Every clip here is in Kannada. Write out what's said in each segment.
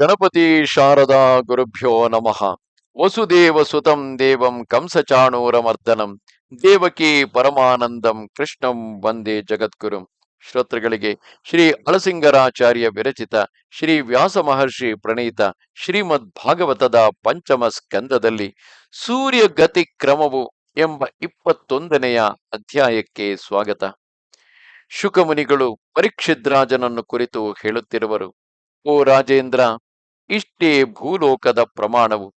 ಗಣಪತಿ ಶಾರದಾ ಗುರುಭ್ಯೋ ನಮಃ. ವಸುದೇವ ಸುತಂ ದೇವಂ ಕಂಸಚಾಣೂರಮರ್ದನಂ. ದೇವಕಿ ಪರಮಾನಂದಂ ಕೃಷ್ಣಂ ವಂದೇ ಜಗದ್ಗುರುಂ. ಶ್ರೋತೃಗಳಿಗೆ ಶ್ರೀ ಅಳಸಿಂಗರಾಚಾರ್ಯ ವಿರಚಿತ ಶ್ರೀ ವ್ಯಾಸ ಮಹರ್ಷಿ ಪ್ರಣೀತ ಶ್ರೀಮದ್ ಭಾಗವತದ ಪಂಚಮ ಸ್ಕಂದದಲ್ಲಿ ಸೂರ್ಯಗತಿ ಕ್ರಮವು ಎಂಬ ಇಪ್ಪತ್ತೊಂದನೆಯ ಅಧ್ಯಾಯಕ್ಕೆ ಸ್ವಾಗತ. ಶುಕಮುನಿಗಳು ಪರೀಕ್ಷಿದ್ರಾಜನನ್ನು ಕುರಿತು ಹೇಳುತ್ತಿರುವರು. ಓ ರಾಜೇಂದ್ರ, ಇಷ್ಟೇ ಭೂಲೋಕದ ಪ್ರಮಾಣವು.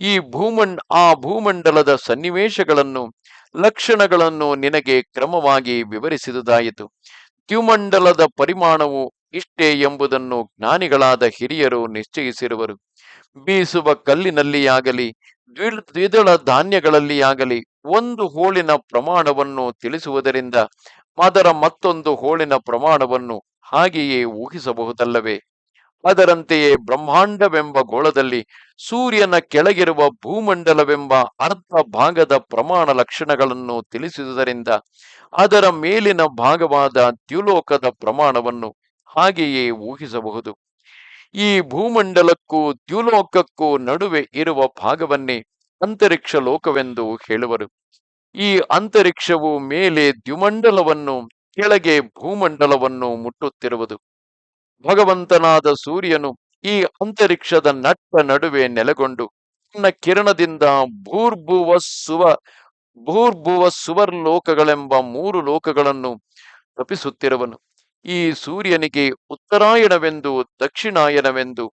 ಈ ಭೂಮಂಡ್ ಆ ಭೂಮಂಡಲದ ಸನ್ನಿವೇಶಗಳನ್ನು, ಲಕ್ಷಣಗಳನ್ನು ನಿನಗೆ ಕ್ರಮವಾಗಿ ವಿವರಿಸಿದುದಾಯಿತು. ದ್ಯುಮಂಡಲದ ಪರಿಮಾಣವು ಇಷ್ಟೇ ಎಂಬುದನ್ನು ಜ್ಞಾನಿಗಳಾದ ಹಿರಿಯರು ನಿಶ್ಚಯಿಸಿರುವರು. ಬೀಸುವ ಕಲ್ಲಿನಲ್ಲಿಯಾಗಲಿ ದ್ವಿಳ ದ್ವಿದಳ ಧಾನ್ಯಗಳಲ್ಲಿಯಾಗಲಿ ಒಂದು ಹೋಳಿನ ಪ್ರಮಾಣವನ್ನು ತಿಳಿಸುವುದರಿಂದ ಅದರ ಮತ್ತೊಂದು ಹೋಳಿನ ಪ್ರಮಾಣವನ್ನು ಹಾಗೆಯೇ ಊಹಿಸಬಹುದಲ್ಲವೇ? ಅದರಂತೆಯೇ ಬ್ರಹ್ಮಾಂಡವೆಂಬ ಗೋಳದಲ್ಲಿ ಸೂರ್ಯನ ಕೆಳಗಿರುವ ಭೂಮಂಡಲವೆಂಬ ಅರ್ಧ ಭಾಗದ ಪ್ರಮಾಣ ಲಕ್ಷಣಗಳನ್ನು ತಿಳಿಸುವುದರಿಂದ ಅದರ ಮೇಲಿನ ಭಾಗವಾದ ದ್ಯುಲೋಕದ ಪ್ರಮಾಣವನ್ನು ಹಾಗೆಯೇ ಊಹಿಸಬಹುದು. ಈ ಭೂಮಂಡಲಕ್ಕೂ ದ್ಯುಲೋಕಕ್ಕೂ ನಡುವೆ ಇರುವ ಭಾಗವನ್ನೇ ಅಂತರಿಕ್ಷ ಲೋಕವೆಂದು ಹೇಳುವರು. ಈ ಅಂತರಿಕ್ಷವು ಮೇಲೆ ದ್ಯುಮಂಡಲವನ್ನು, ಕೆಳಗೆ ಭೂಮಂಡಲವನ್ನು ಮುಟ್ಟುತ್ತಿರುವುದು. ಭಗವಂತನಾದ ಸೂರ್ಯನು ಈ ಅಂತರಿಕ್ಷದ ನಟ್ಟ ನಡುವೆ ನೆಲೆಗೊಂಡು ತನ್ನ ಕಿರಣದಿಂದ ಭೂರ್ಭುವ ಸುವ, ಭೂರ್ಭುವ ಸುವರ್ ಲೋಕಗಳೆಂಬ ಮೂರು ಲೋಕಗಳನ್ನು ತಪಿಸುತ್ತಿರುವನು ಈ ಸೂರ್ಯನಿಗೆ ಉತ್ತರಾಯಣವೆಂದು ದಕ್ಷಿಣಾಯನವೆಂದು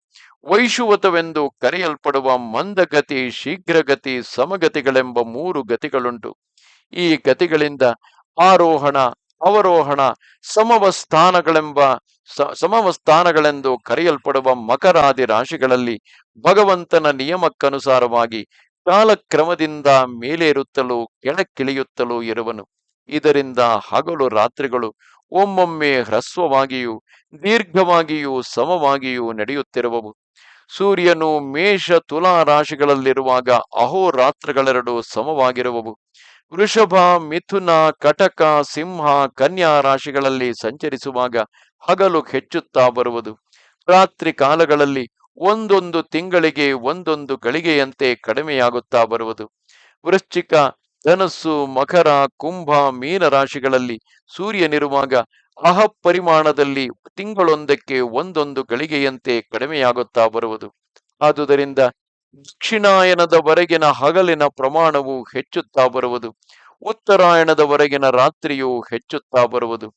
ವೈಶುವತವೆಂದು ಕರೆಯಲ್ಪಡುವ ಮಂದಗತಿ, ಶೀಘ್ರಗತಿ, ಸಮಗತಿಗಳೆಂಬ ಮೂರು ಗತಿಗಳುಂಟು. ಈ ಗತಿಗಳಿಂದ ಆರೋಹಣ ಅವರೋಹಣ, ಸಮವಸ್ಥಾನಗಳೆಂಬ ಸಮವಸ್ಥಾನಗಳೆಂದು ಕರೆಯಲ್ಪಡುವ ಮಕರಾದಿ ರಾಶಿಗಳಲ್ಲಿ ಭಗವಂತನ ನಿಯಮಕ್ಕನುಸಾರವಾಗಿ ಕಾಲಕ್ರಮದಿಂದ ಮೇಲೇರುತ್ತಲೂ ಕೆಳಕ್ಕಿಳಿಯುತ್ತಲೂ ಇರುವನು. ಇದರಿಂದ ಹಗಲು ರಾತ್ರಿಗಳು ಒಮ್ಮೊಮ್ಮೆ ಹ್ರಸ್ವವಾಗಿಯೂ, ದೀರ್ಘವಾಗಿಯೂ, ಸಮವಾಗಿಯೂ ನಡೆಯುತ್ತಿರುವವು. ಸೂರ್ಯನು ಮೇಷ ತುಲಾ ರಾಶಿಗಳಲ್ಲಿರುವಾಗ ಅಹೋರಾತ್ರಗಳೆರಡು ಸಮವಾಗಿರುವವು. ವೃಷಭ, ಮಿಥುನ, ಕಟಕ, ಸಿಂಹ, ಕನ್ಯಾ ರಾಶಿಗಳಲ್ಲಿ ಸಂಚರಿಸುವಾಗ ಹಗಲು ಹೆಚ್ಚುತ್ತಾ ಬರುವುದು. ರಾತ್ರಿ ಕಾಲಗಳಲ್ಲಿ ಒಂದೊಂದು ತಿಂಗಳಿಗೆ ಒಂದೊಂದು ಗಳಿಗೆಯಂತೆ ಕಡಿಮೆಯಾಗುತ್ತಾ ಬರುವುದು. ವೃಶ್ಚಿಕ, ಧನಸ್ಸು, ಮಕರ, ಕುಂಭ, ಮೀನ ರಾಶಿಗಳಲ್ಲಿ ಸೂರ್ಯನಿರುವಾಗ ಅಹ ಪರಿಮಾಣದಲ್ಲಿ ತಿಂಗಳೊಂದಕ್ಕೆ ಒಂದೊಂದು ಗಳಿಗೆಯಂತೆ ಕಡಿಮೆಯಾಗುತ್ತಾ ಬರುವುದು. ಆದುದರಿಂದ ದಕ್ಷಿಣಾಯನದವರೆಗಿನ ಹಗಲಿನ ಪ್ರಮಾಣವು ಹೆಚ್ಚುತ್ತಾ ಬರುವುದು. ಉತ್ತರಾಯಣದವರೆಗಿನ ರಾತ್ರಿಯು ಹೆಚ್ಚುತ್ತಾ ಬರುವುದು.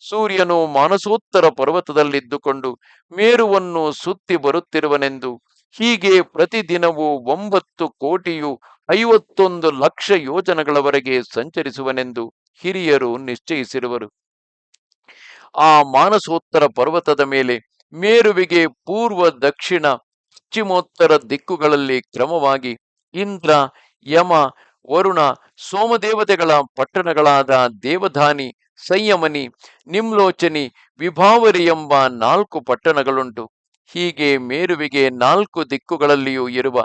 ಸೂರ್ಯನು ಮಾನಸೋತ್ತರ ಪರ್ವತದಲ್ಲಿದ್ದುಕೊಂಡು ಮೇರುವನ್ನು ಸುತ್ತಿ ಬರುತ್ತಿರುವನೆಂದು. ಹೀಗೆ ಪ್ರತಿದಿನವೂ ಒಂಬತ್ತು ಕೋಟಿಯು ಐವತ್ತೊಂದು ಲಕ್ಷ ಯೋಜನೆಗಳವರೆಗೆ ಸಂಚರಿಸುವನೆಂದು ಹಿರಿಯರು ನಿಶ್ಚಯಿಸಿರುವರು. ಆ ಮಾನಸೋತ್ತರ ಪರ್ವತದ ಮೇಲೆ ಮೇರುವಿಗೆ ಪೂರ್ವ ದಕ್ಷಿಣ ಪಶ್ಚಿಮೋತ್ತರ ದಿಕ್ಕುಗಳಲ್ಲಿ ಕ್ರಮವಾಗಿ ಇಂದ್ರ, ಯಮ, ವರುಣ, ಸೋಮದೇವತೆಗಳ ಪಟ್ಟಣಗಳಾದ ದೇವಧಾನಿ, ಸಂಯಮನಿ, ನಿಮ್ಲೋಚನಿ, ವಿಭಾವರಿ ಎಂಬ ನಾಲ್ಕು ಪಟ್ಟಣಗಳುಂಟು. ಹೀಗೆ ಮೇರುವಿಗೆ ನಾಲ್ಕು ದಿಕ್ಕುಗಳಲ್ಲಿಯೂ ಇರುವ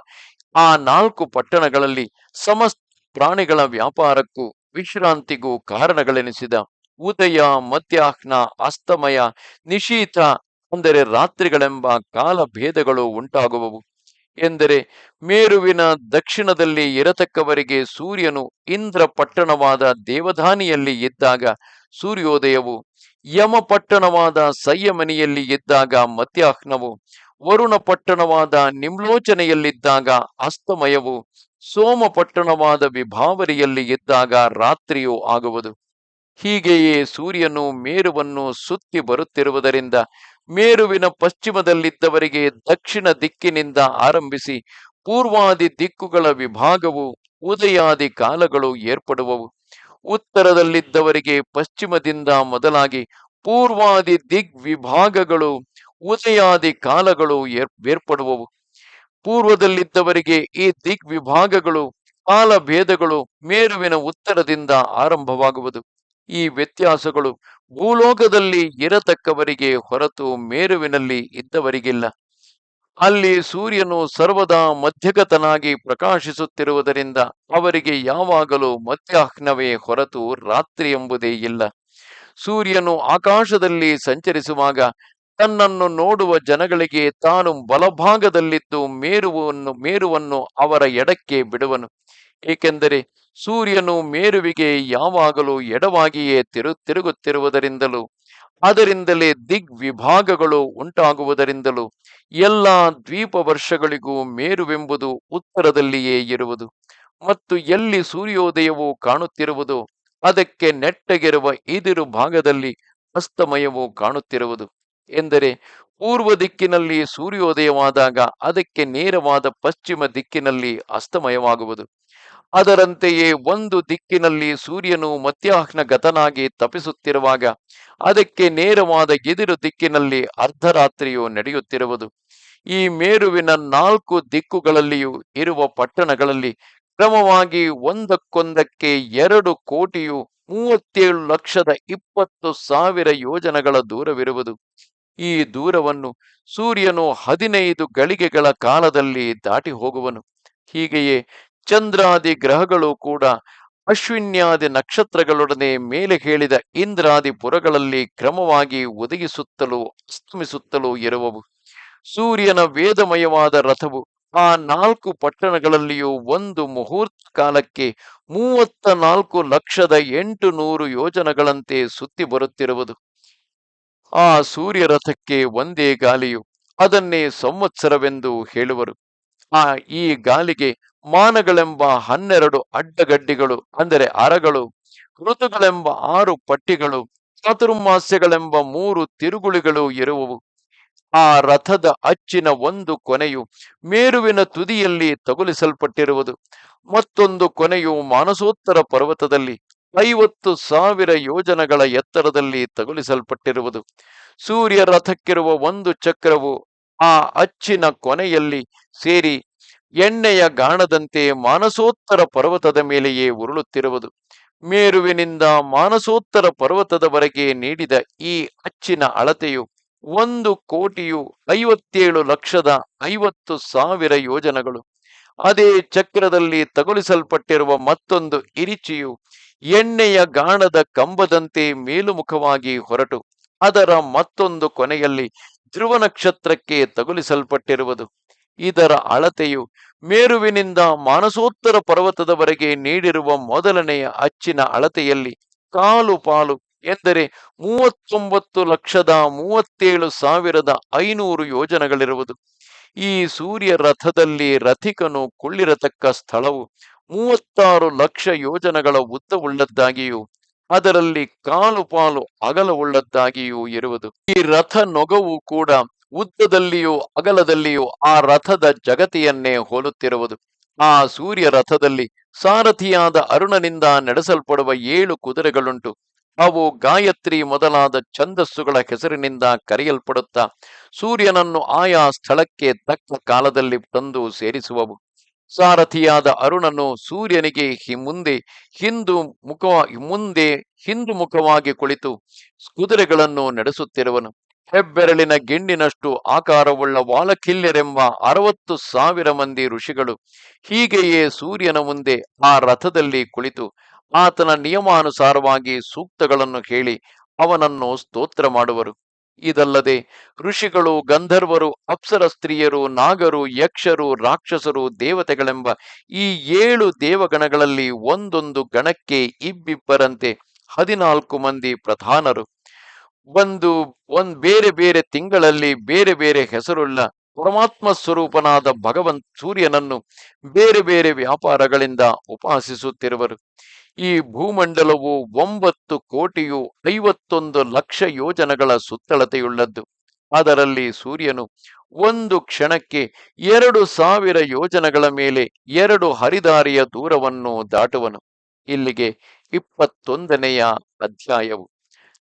ಆ ನಾಲ್ಕು ಪಟ್ಟಣಗಳಲ್ಲಿ ಸಮಸ್ತ ಪ್ರಾಣಿಗಳ ವ್ಯಾಪಾರಕ್ಕೂ ವಿಶ್ರಾಂತಿಗೂ ಕಾರಣಗಳೆನಿಸಿದ. ಉದಯ, ಮಧ್ಯಾಹ್ನ, ಅಸ್ತಮಯ ನಿಶೀಥ ಅಂದರೆ ರಾತ್ರಿಗಳೆಂಬ ಕಾಲ ಭೇದಗಳು ಉಂಟಾಗುವವು. ಎಂದರೆ ಮೇರುವಿನ ದಕ್ಷಿಣದಲ್ಲಿ ಇರತಕ್ಕವರಿಗೆ ಸೂರ್ಯನು ಇಂದ್ರ ಪಟ್ಟಣವಾದ ದೇವಧಾನಿಯಲ್ಲಿ ಇದ್ದಾಗ ಸೂರ್ಯೋದಯವು ಯಮ ಪಟ್ಟಣವಾದ ಇದ್ದಾಗ ಮಧ್ಯಾಹ್ನವು ವರುಣ ಪಟ್ಟಣವಾದ ನಿಮ್ಲೋಚನೆಯಲ್ಲಿದ್ದಾಗ ಅಸ್ತಮಯವು ಸೋಮ ಪಟ್ಟಣವಾದ ವಿಭಾವರಿಯಲ್ಲಿ ಇದ್ದಾಗ ರಾತ್ರಿಯೂ ಆಗುವುದು. ಹೀಗೆಯೇ ಸೂರ್ಯನು ಮೇರುವನ್ನು ಸುತ್ತಿ ಬರುತ್ತಿರುವುದರಿಂದ ಮೇರುವಿನ ಪಶ್ಚಿಮದಲ್ಲಿದ್ದವರಿಗೆ ದಕ್ಷಿಣ ದಿಕ್ಕಿನಿಂದ ಆರಂಭಿಸಿ ಪೂರ್ವಾದಿ ದಿಕ್ಕುಗಳ ವಿಭಾಗವು ಉದಯಾದಿ ಕಾಲಗಳು ಏರ್ಪಡುವವು. ಉತ್ತರದಲ್ಲಿದ್ದವರಿಗೆ ಪಶ್ಚಿಮದಿಂದ ಮೊದಲಾಗಿ ಪೂರ್ವಾದಿ ದಿಗ್ ವಿಭಾಗಗಳು, ಉದಯಾದಿ ಕಾಲಗಳು ಏರ್ ಬೇರ್ಪಡುವವು ಪೂರ್ವದಲ್ಲಿದ್ದವರಿಗೆ ಈ ದಿಗ್ ವಿಭಾಗಗಳು ಕಾಲ ಭೇದಗಳು ಮೇರುವಿನ ಉತ್ತರದಿಂದ ಆರಂಭವಾಗುವುದು. ಈ ವ್ಯತ್ಯಾಸಗಳು ಭೂಲೋಕದಲ್ಲಿ ಇರತಕ್ಕವರಿಗೆ ಹೊರತು ಮೇರುವಿನಲ್ಲಿ ಇದ್ದವರಿಗಿಲ್ಲ. ಅಲ್ಲಿ ಸೂರ್ಯನು ಸರ್ವದಾ ಮಧ್ಯಗತನಾಗಿ ಪ್ರಕಾಶಿಸುತ್ತಿರುವುದರಿಂದ ಅವರಿಗೆ ಯಾವಾಗಲೂ ಮಧ್ಯಾಹ್ನವೇ ಹೊರತು ರಾತ್ರಿ ಎಂಬುದೇ ಇಲ್ಲ. ಸೂರ್ಯನು ಆಕಾಶದಲ್ಲಿ ಸಂಚರಿಸುವಾಗ ತನ್ನನ್ನು ನೋಡುವ ಜನಗಳಿಗೆ ತಾನು ಬಲಭಾಗದಲ್ಲಿದ್ದು ಮೇರುವನ್ನು ಮೇರುವನ್ನು ಅವರ ಎಡಕ್ಕೆ ಬಿಡುವನು. ಏಕೆಂದರೆ ಸೂರ್ಯನು ಮೇರುವಿಗೆ ಯಾವಾಗಲೂ ಎಡವಾಗಿಯೇ ತಿರು, ತಿರುಗುತ್ತಿರುವುದರಿಂದಲೂ, ಅದರಿಂದಲೇ ದಿಗ್ವಿಭಾಗಗಳು ಉಂಟಾಗುವುದರಿಂದಲೂ, ಎಲ್ಲ ದ್ವೀಪ ವರ್ಷಗಳಿಗೂ ಮೇರುವೆಂಬುದು ಉತ್ತರದಲ್ಲಿಯೇ ಇರುವುದು. ಮತ್ತು ಎಲ್ಲಿ ಸೂರ್ಯೋದಯವು ಕಾಣುತ್ತಿರುವುದು, ಅದಕ್ಕೆ ನೆಟ್ಟಗಿರುವ ಇದಿರು ಭಾಗದಲ್ಲಿ ಅಸ್ತಮಯವು ಕಾಣುತ್ತಿರುವುದು. ಎಂದರೆ, ಪೂರ್ವ ದಿಕ್ಕಿನಲ್ಲಿ ಸೂರ್ಯೋದಯವಾದಾಗ ಅದಕ್ಕೆ ನೇರವಾದ ಪಶ್ಚಿಮ ದಿಕ್ಕಿನಲ್ಲಿ ಅಸ್ತಮಯವಾಗುವುದು. ಅದರಂತೆಯೇ ಒಂದು ದಿಕ್ಕಿನಲ್ಲಿ ಸೂರ್ಯನು ಮಧ್ಯಾಹ್ನ ಗತನಾಗಿ ತಪಿಸುತ್ತಿರುವಾಗ ಅದಕ್ಕೆ ನೇರವಾದ ಎದಿರು ದಿಕ್ಕಿನಲ್ಲಿ ಅರ್ಧರಾತ್ರಿಯು ನಡೆಯುತ್ತಿರುವುದು. ಈ ಮೇರುವಿನ ನಾಲ್ಕು ದಿಕ್ಕುಗಳಲ್ಲಿಯೂ ಇರುವ ಪಟ್ಟಣಗಳಲ್ಲಿ ಕ್ರಮವಾಗಿ ಒಂದಕ್ಕೊಂದಕ್ಕೆ ಎರಡು ಕೋಟಿಯು ಮೂವತ್ತೇಳು ಲಕ್ಷದ ಇಪ್ಪತ್ತು ಸಾವಿರ ಯೋಜನಗಳ ದೂರವಿರುವುದು. ಈ ದೂರವನ್ನು ಸೂರ್ಯನು ಹದಿನೈದು ಗಳಿಗೆಗಳ ಕಾಲದಲ್ಲಿ ದಾಟಿ ಹೋಗುವನು. ಹೀಗೆಯೇ ಚಂದ್ರಾದಿ ಗ್ರಹಗಳು ಕೂಡ ಅಶ್ವಿನ್ಯಾದಿ ನಕ್ಷತ್ರಗಳೊಡನೆ ಮೇಲೆ ಹೇಳಿದ ಇಂದ್ರಾದಿ ಪುರಗಳಲ್ಲಿ ಕ್ರಮವಾಗಿ ಒದಗಿಸುತ್ತಲೂ ಅಸ್ತಮಿಸುತ್ತಲೂ ಇರುವವು. ಸೂರ್ಯನ ವೇದಮಯವಾದ ರಥವು ಆ ನಾಲ್ಕು ಪಟ್ಟಣಗಳಲ್ಲಿಯೂ ಒಂದು ಮುಹೂರ್ತ ಕಾಲಕ್ಕೆ ಮೂವತ್ತ ನಾಲ್ಕು ಲಕ್ಷದ ಎಂಟು ನೂರು ಯೋಜನಗಳಂತೆ ಸುತ್ತಿ ಬರುತ್ತಿರುವುದು. ಆ ಸೂರ್ಯ ರಥಕ್ಕೆ ಒಂದೇ ಗಾಲಿಯು ಅದನ್ನೇ ಸಂವತ್ಸರವೆಂದು ಹೇಳುವರು. ಆ ಈ ಗಾಲಿಗೆ ಮಾನಗಳೆಂಬ ಹನ್ನೆರಡು ಅಡ್ಡಗಡ್ಡಿಗಳು, ಅಂದರೆ ಅರಗಳು ಋತುಗಳೆಂಬ ಆರು ಪಟ್ಟಿಗಳು, ಚಾತುರ್ಮಾಸ್ಯಗಳೆಂಬ ಮೂರು ತಿರುಗುಳಿಗಳು ಇರುವವು. ಆ ರಥದ ಅಚ್ಚಿನ ಒಂದು ಕೊನೆಯು ಮೇರುವಿನ ತುದಿಯಲ್ಲಿ ತಗುಲಿಸಲ್ಪಟ್ಟಿರುವುದು. ಮತ್ತೊಂದು ಕೊನೆಯು ಮಾನಸೋತ್ತರ ಪರ್ವತದಲ್ಲಿ ಐವತ್ತು ಸಾವಿರ ಯೋಜನಗಳ ಎತ್ತರದಲ್ಲಿ ತಗುಲಿಸಲ್ಪಟ್ಟಿರುವುದು. ಸೂರ್ಯ ರಥಕ್ಕಿರುವ ಒಂದು ಚಕ್ರವು ಆ ಅಚ್ಚಿನ ಕೊನೆಯಲ್ಲಿ ಸೇರಿ ಎಣ್ಣೆಯ ಗಾಣದಂತೆ ಮಾನಸೋತ್ತರ ಪರ್ವತದ ಮೇಲೆಯೇ ಉರುಳುತ್ತಿರುವುದು. ಮೇರುವಿನಿಂದ ಮಾನಸೋತ್ತರ ಪರ್ವತದವರೆಗೆ ನೀಡಿದ ಈ ಅಚ್ಚಿನ ಅಳತೆಯು ಒಂದು ಕೋಟಿಯು ಐವತ್ತೇಳು ಲಕ್ಷದ ಐವತ್ತು ಸಾವಿರ ಯೋಜನಗಳು. ಅದೇ ಚಕ್ರದಲ್ಲಿ ತಗುಲಿಸಲ್ಪಟ್ಟಿರುವ ಮತ್ತೊಂದು ಇರಿಚಿಯು ಎಣ್ಣೆಯ ಗಾಣದ ಕಂಬದಂತೆ ಮೇಲುಮುಖವಾಗಿ ಹೊರಟು. ಅದರ ಮತ್ತೊಂದು ಕೊನೆಯಲ್ಲಿ ಧ್ರುವ ನಕ್ಷತ್ರಕ್ಕೆ ತಗುಲಿಸಲ್ಪಟ್ಟಿರುವುದು. ಇದರ ಅಳತೆಯು ಮೇರುವಿನಿಂದ ಮಾನಸೋತ್ತರ ಪರ್ವತದವರೆಗೆ ನೀಡಿರುವ ಮೊದಲನೆಯ ಅಚ್ಚಿನ ಅಳತೆಯಲ್ಲಿ ಕಾಲು ಪಾಲು ಎಂದರೆ ಮೂವತ್ತೊಂಬತ್ತು ಲಕ್ಷದ ಮೂವತ್ತೇಳು ಸಾವಿರದ ಐನೂರು ಯೋಜನಗಳಿರುವುದು. ಈ ಸೂರ್ಯ ರಥದಲ್ಲಿ ರಥಿಕನು ಕುಳ್ಳಿರತಕ್ಕ ಸ್ಥಳವು ಮೂವತ್ತಾರು ಲಕ್ಷ ಯೋಜನಗಳ ಉದ್ದವುಳ್ಳದ್ದಾಗಿಯೂ ಅದರಲ್ಲಿ ಕಾಲು ಪಾಲು ಅಗಲವುಳ್ಳದ್ದಾಗಿಯೂ ಇರುವುದು. ಈ ರಥ ನೊಗವು ಕೂಡ ಉದ್ದದಲ್ಲಿಯೂ ಅಗಲದಲ್ಲಿಯೂ ಆ ರಥದ ಜಗತಿಯನ್ನೇ ಹೋಲುತ್ತಿರುವುದು. ಆ ಸೂರ್ಯ ರಥದಲ್ಲಿ ಸಾರಥಿಯಾದ ಅರುಣನಿಂದ ನಡೆಸಲ್ಪಡುವ ಏಳು ಕುದುರೆಗಳುಂಟು. ಅವು ಗಾಯತ್ರಿ ಮೊದಲಾದ ಛಂದಸ್ಸುಗಳ ಹೆಸರಿನಿಂದ ಕರೆಯಲ್ಪಡುತ್ತಾ ಸೂರ್ಯನನ್ನು ಆಯಾ ಸ್ಥಳಕ್ಕೆ ತಕ್ಕ ಕಾಲದಲ್ಲಿ ತಂದು ಸೇರಿಸುವವು. ಸಾರಥಿಯಾದ ಅರುಣನು ಸೂರ್ಯನಿಗೆ ಹಿ ಮುಂದೆ ಹಿಂದು ಮುಖ, ಮುಂದೆ ಹಿಂದು ಮುಖವಾಗಿ ಕುಳಿತು ಕುದುರೆಗಳನ್ನು ನಡೆಸುತ್ತಿರುವನು. ಹೆಬ್ಬೆರಳಿನ ಗೆಂಡಿನಷ್ಟು ಆಕಾರವುಳ್ಳ ವಾಲಕಿಲ್ಯರೆಂಬ ಅರವತ್ತು ಸಾವಿರ ಮಂದಿ ಋಷಿಗಳು ಹೀಗೆಯೇ ಸೂರ್ಯನ ಮುಂದೆ ಆ ರಥದಲ್ಲಿ ಕುಳಿತು ಆತನ ನಿಯಮಾನುಸಾರವಾಗಿ ಸೂಕ್ತಗಳನ್ನು ಹೇಳಿ ಅವನನ್ನು ಸ್ತೋತ್ರ ಮಾಡುವರು. ಇದಲ್ಲದೆ ಋಷಿಗಳು, ಗಂಧರ್ವರು, ಅಪ್ಸರ ಸ್ತ್ರೀಯರು, ನಾಗರು, ಯಕ್ಷರು, ರಾಕ್ಷಸರು, ದೇವತೆಗಳೆಂಬ ಈ ಏಳು ದೇವಗಣಗಳಲ್ಲಿ ಒಂದೊಂದು ಗಣಕ್ಕೆ ಇಬ್ಬಿಬ್ಬರಂತೆ ಹದಿನಾಲ್ಕು ಮಂದಿ ಪ್ರಧಾನರು. ಒಂದು, ಒಂದ್ ಬೇರೆ ಬೇರೆ ತಿಂಗಳಲ್ಲಿ ಬೇರೆ ಬೇರೆ ಹೆಸರುಳ್ಳ ಪರಮಾತ್ಮ ಸ್ವರೂಪನಾದ ಭಗವಂತ ಸೂರ್ಯನನ್ನು ಬೇರೆ ಬೇರೆ ವ್ಯಾಪಾರಗಳಿಂದ ಉಪಾಸಿಸುತ್ತಿರುವರು. ಈ ಭೂಮಂಡಲವು ಒಂಬತ್ತು ಕೋಟಿಯು ಐವತ್ತೊಂದು ಲಕ್ಷ ಯೋಜನಗಳ ಸುತ್ತಳತೆಯುಳ್ಳದ್ದು. ಅದರಲ್ಲಿ ಸೂರ್ಯನು ಒಂದು ಕ್ಷಣಕ್ಕೆ ಎರಡು ಸಾವಿರ ಯೋಜನಗಳ ಮೇಲೆ ಎರಡು ಹರಿದಾರಿಯ ದೂರವನ್ನು ದಾಟುವನು. ಇಲ್ಲಿಗೆ ಇಪ್ಪತ್ತೊಂದನೆಯ ಅಧ್ಯಾಯವು.